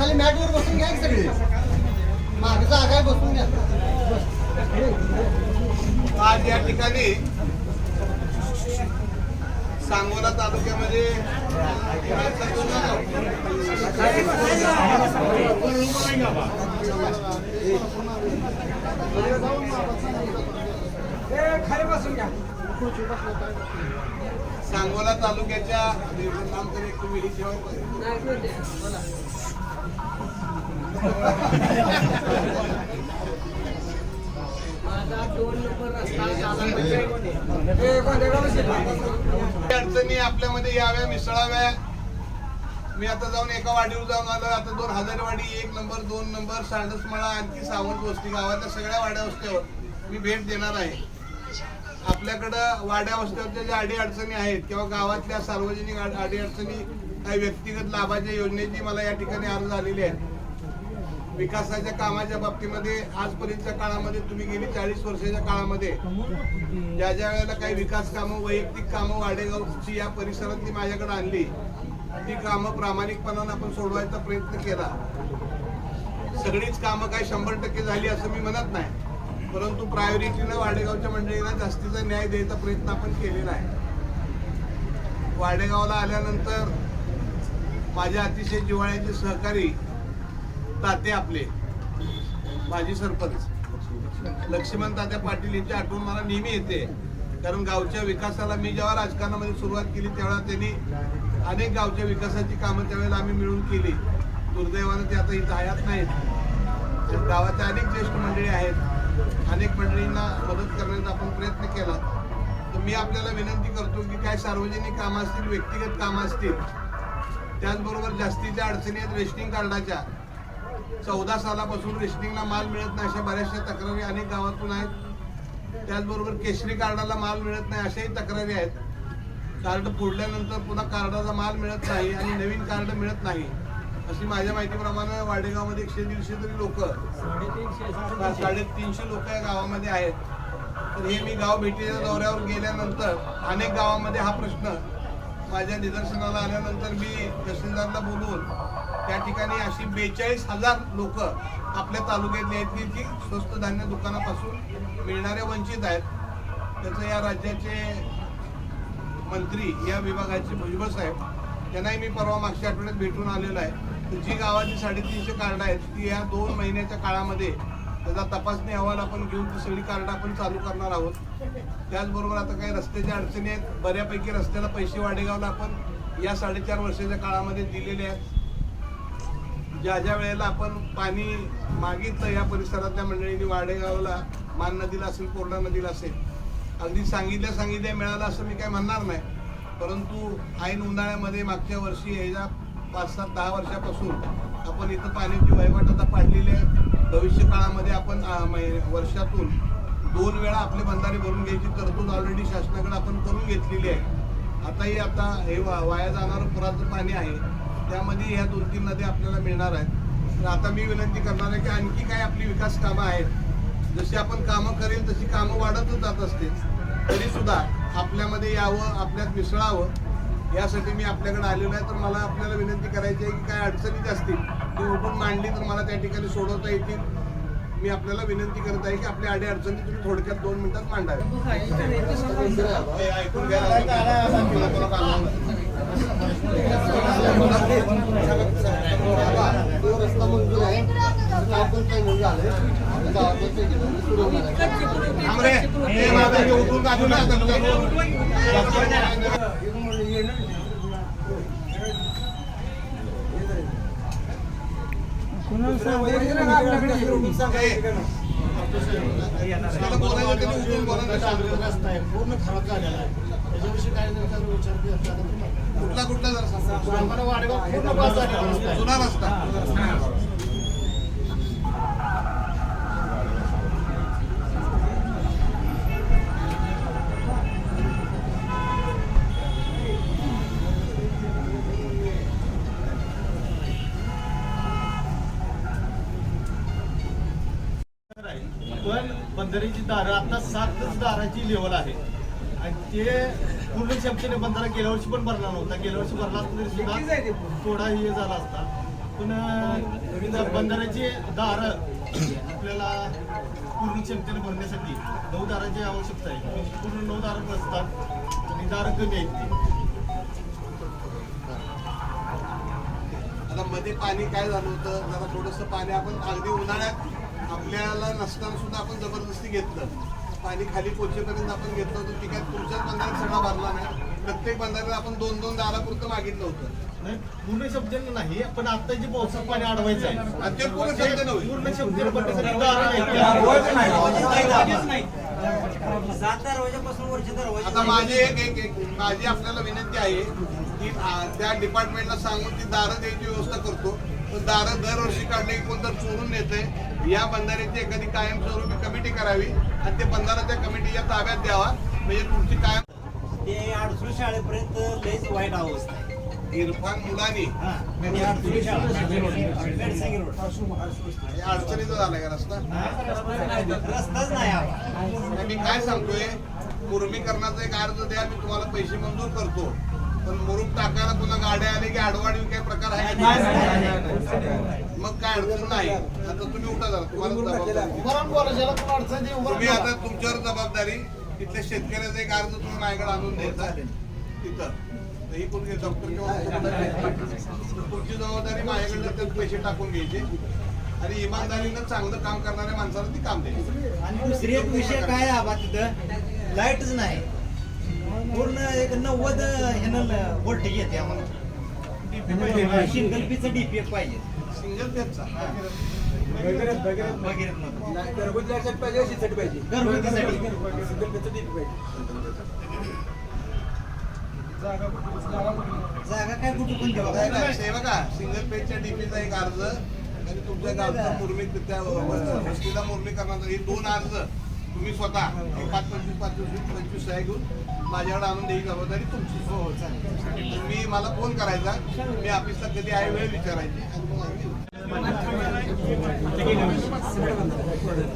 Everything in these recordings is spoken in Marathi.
खाली मॅटवर बसून घ्या की सगळे? मागे जागा बसून घ्या. आज या ठिकाणी सांगोला तालुक्यामध्ये सांगोला तालुक्याच्या तुम्ही अडचणी आपल्यामध्ये याव्या मिसळाव्या. मी आता जाऊन एका वाडीवर जाऊन आलो. आता दोन हजार वाडी एक नंबर दोन नंबर सांडसमाळा आणखी सावंत वस्ती गावातल्या सगळ्या वाड्या वस्त्यावर मी भेट देणार आहे. आपल्याकडं वाड्या वस्त्यावरच्या ज्या अडी अडचणी आहेत किंवा गावातल्या सार्वजनिक अडी अडचणी काही व्यक्तिगत लाभाच्या योजनेची मला या ठिकाणी अर्ज आलेली आहे विकासाच्या कामाच्या बाबतीमध्ये आजपर्यंतच्या काळामध्ये तुम्ही गेली चाळीस वर्षाच्या काळामध्ये. ज्या ज्या वेळेला काही विकास कामं वैयक्तिक कामं वाडेगावची या परिसरातली माझ्याकडे आणली ती कामं प्रामाणिकपणानं आपण सोडवायचा प्रयत्न केला. सगळीच कामं काही शंभर टक्के झाली असं मी म्हणत नाही. परंतु प्रायोरिटीनं वाडेगावच्या मंडळीला जास्तीचा न्याय द्यायचा प्रयत्न आपण केलेला आहे. वाडेगावला आल्यानंतर माझ्या अतिशय जिव्हाळ्याचे सहकारी ताते आपले. माजी सरपंच. लक्ष्मण तात्या पाटील यांची आठवण मला नेहमी येते. कारण गावच्या विकासाला मी जेव्हा राजकारणामध्ये सुरुवात केली तेव्हा त्यांनी अनेक गावच्या विकासाची कामं त्यावेळेला आम्ही मिळून केली. दुर्दैवानं ते आता इथं हयात नाहीत. तर गावाच्या अनेक ज्येष्ठ मंडळी आहेत. अनेक मंडळींना मदत करण्याचा आपण प्रयत्न केला. तर मी आपल्याला विनंती करतो की काय सार्वजनिक कामं असतील व्यक्तिगत कामं असतील त्याचबरोबर जास्तीच्या अडचणी आहेत रेशनिंग कार्डाच्या चौदा सालापासून रेशनिंगला माल मिळत नाही अशा बऱ्याचशा तक्रारी अनेक गावातून आहेत. त्याचबरोबर केशरी कार्डाला माल मिळत नाही अशाही तक्रारी आहेत. कार्ड फोडल्यानंतर पुन्हा कार्डाचा माल मिळत नाही आणि नवीन कार्ड मिळत नाही अशी माझ्या माहितीप्रमाणे वाडेगावमध्ये एकशे दीडशे तरी लोक साडेतीनशे लोक या गावामध्ये आहेत. तर हे मी गाव भेटीच्या दौऱ्यावर गेल्यानंतर अनेक गावामध्ये हा प्रश्न माझ्या निदर्शनाला आल्यानंतर मी तहसीलदारला बोलवून त्या ठिकाणी अशी बेचाळीस हजार लोक आपल्या तालुक्यातली आहेत की जी स्वस्त धान्य दुकानापासून मिळणारे वंचित आहेत. त्याचं या राज्याचे मंत्री या विभागाचे भुजबळ साहेब त्यांनाही मी परवा मागच्या आठवड्यात भेटून आलेलो आहे. जी गावाची साडेतीनशे कार्ड आहेत ती या दोन महिन्याच्या काळामध्ये त्याचा तपासणी अहवाल आपण घेऊन ती सगळी कार्ड आपण चालू करणार आहोत. त्याचबरोबर आता काही रस्त्याच्या अडचणी आहेत. बऱ्यापैकी रस्त्याला पैसे वाडेगावला आपण या साडेचार वर्षाच्या काळामध्ये दिलेले आहेत. ज्या ज्या वेळेला आपण पाणी मागितलं या परिसरातल्या मंडळींनी वाडेगावला मान नदीला असेल कोरडा नदीला असेल अगदी सांगितल्या सांगितल्या मिळालं असं मी काय म्हणणार नाही. परंतु ऐन उन्हाळ्यामध्ये मागच्या वर्षी ह्याच्या पाच सात दहा वर्षापासून आपण इथं पाण्याची वहिवाट आता पाडलेली आहे. भविष्य काळामध्ये आपण मै- वर्षातून दोन वेळा आपले बंधारे भरून घ्यायची तरतूद ऑलरेडी शासनाकडे आपण करून घेतलेली आहे. आताही आता हे वा- वाया जाणारं पुराचं पाणी आहे. त्यामध्ये ह्या दोन तीन नद्या आपल्याला मिळणार आहेत. तर आता मी विनंती करणार आहे की आणखी काय आपली विकास कामं आहेत. जशी आपण कामं करेल तशी कामं वाढतच जात असते तरी सुद्धा आपल्यामध्ये यावं आपल्यात मिसळावं यासाठी मी आपल्याकडे आलेलो आहे. तर मला आपल्याला विनंती करायची आहे की काय अडचणी असतील ती उठून मांडली तर मला त्या ठिकाणी सोडवता येतील. मी आपल्याला विनंती करत आहे की आपल्या अडी अडचणी तुम्ही थोडक्यात दोन मिनिटात मांडाव्या हे ऐकून घ्या. तो रस्ता मंजूर आहे. पूर्ण खराब झालेला आहे. त्याच्याविषयी कुठला कुठला जरा. आम्हाला पूर्ण पास. जुना रस्ता. पण बंदरीची दारं आता सातच दाराची लेवल आहे. आणि ते पूर्ण क्षमतेने बंधारा गेल्या वर्षी पण भरला नव्हता. गेल्या वर्षी भरला असता तरी सुद्धा थोडा हे झाला असता. पण बंधाऱ्याची दार आपल्याला पूर्ण क्षमतेने भरण्यासाठी नऊ दाराची आवश्यकता आहे. पूर्ण नऊ दारं नसतात आणि दारं कमी आहेत ती. आता मध्ये पाणी काय झालं होतं? जरा थोडस पाणी आपण अगदी उन्हाळ्यात आपल्याला नसताना सुद्धा आपण जबरदस्ती घेतलं. पाणी खाली पोचेपर्यंत आपण घेतलं होतं. की काय तुमच्याच बंधाऱ्यात सगळा भरला नाही. प्रत्येक बंधाऱ्यात आपण दोन दोन दारापुरतं मागितलं होतं. नाही पूर्ण शब्दाने नाही पण आता जे पावसात पाणी अडवायचं आहे. ते पूर्ण शब्दाने होईल. पूर्ण आता माझी एक एक एक माझी आपल्याला विनंती आहे की त्या डिपार्टमेंटला सांगून ती दारं द्यायची व्यवस्था करतो. दारं दरवर्षी काढले की कोणतर चोरून नेते या बंधाऱ्याची एखादी कायमस्वरूपी कमिटी करावी आणि ते बंधारा त्या कमिटीच्या ताब्यात द्यावा. म्हणजे तुमची कायम ते अडसूळ शाळेपर्यंत लयच वाईट अवस्था आहे. इरफान मुलानी. हे अडचणीचा झालाय का रस्ता? रस्ताच नाही मी काय सांगतोय? मुरमीकरणाचा एक अर्ज द्या मी तुम्हाला पैसे मंजूर करतो. पण मुरुम टाकायला पुन्हा गाड्या आले की आडवाडी काही प्रकार आहे? मग काय अडचण नाही. आता तुम्ही उठा जरा तुम्हाला जबाबदारी. तुम्ही. आता तुमच्यावर जबाबदारी तिथल्या शेतकऱ्याचा एक अर्ज तुम्ही माझ्याकडे आणून द्यायचा. तिथं ही कोण डॉक्टर किंवा तुमची जबाबदारी माझ्याकडनं ते पैसे टाकून घ्यायचे. आणि इमानदारीनं चांगलं काम करणाऱ्या माणसाला ती काम द्यायचं. आणि दुसरी एक विषय काय आहे आबा तिथं? लाईटच नाही. पूर्ण एक नव्वद ह्यानं व्होल्टेज येते आम्हाला. सिंगल पीचं डीपीएफ पाहिजे. सिंगल भगीरथ घरगुतीसाठी. जागा काय कुठे पण बघा सिंगल पेजच्या डीपीचा एक अर्ज आणि तुमच्या गावचा मुरमी त्या वस्तीला मुरमी करण्याचा हे दोन अर्ज. तुम्ही स्वतः पाच पंचवीस पाच पंचवीस पंचवीस सह्या घेऊन माझ्याकडे आणून द्यायची जबाबदारी तुमची. हो चालेल. तुम्ही मला फोन करायचा. मी ऑफिसला कधी आहे वेळ विचारायची. आणि मग आम्ही-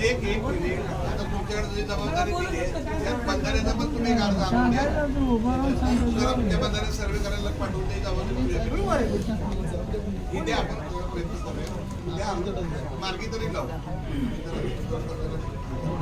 एक एक आता तुमच्याकडे जी जबाबदारी दिली आहे त्यात बंधाऱ्याचा पण तुम्ही एक अर्ज आणून द्या. त्या बंधाऱ्यात सर्वे करायला पाठवून द्यायची जबाबदारी तुमची. इथे आपण प्रयत्न करूया. उद्या आमचं मार्गी तरी लावू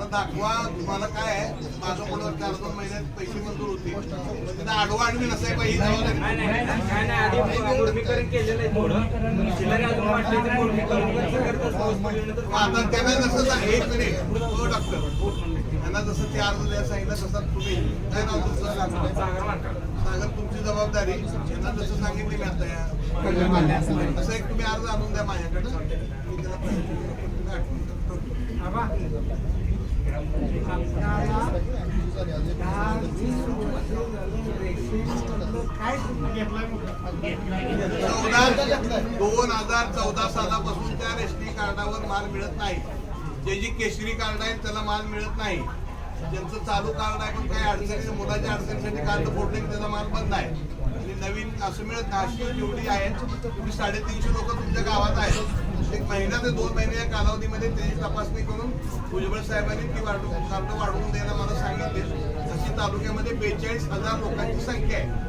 मला दाखवा तुम्हाला काय आहे? माझं म्हणून चार दोन महिन्यात पैसे मंजूर होते पण तिथं आडवा आडवी नसाय पाहिजे आता त्यांना जसं एक मिनिट. हो डॉक्टर. त्यांना जसं ते अर्ज द्यायला सांगितलं तसं तुम्ही. काय नाव तुमचं? सागर तुमची जबाबदारी. यांना जसं सांगितली मी आता या. असं एक तुम्ही अर्ज आणून द्या माझ्याकडे. मी त्याला करतो. चौदा दोन हजार चौदा सालापासून त्या रेशनिंग कार्डावर माल मिळत नाही. जे जी केशरी कार्ड आहेत त्याला माल मिळत नाही. ज्यांचं चालू कार्ड आहे पण काही अडचणी मुलाच्या अडचणीसाठी कार्ड फोडले त्याचा माल बंद आहे. आणि नवीन असं मिळत नाशिक जेवढी आहेत तेवढी साडेतीनशे लोक तुमच्या गावात आहेत. एक महिना ते दोन महिने या कालावधीमध्ये त्याची तपासणी करून भुजबळ साहेबांनी ती वाढवून कार्ड वाढवून द्यायला मला सांगितले. अशी तालुक्यामध्ये बेचाळीस हजार लोकांची संख्या आहे.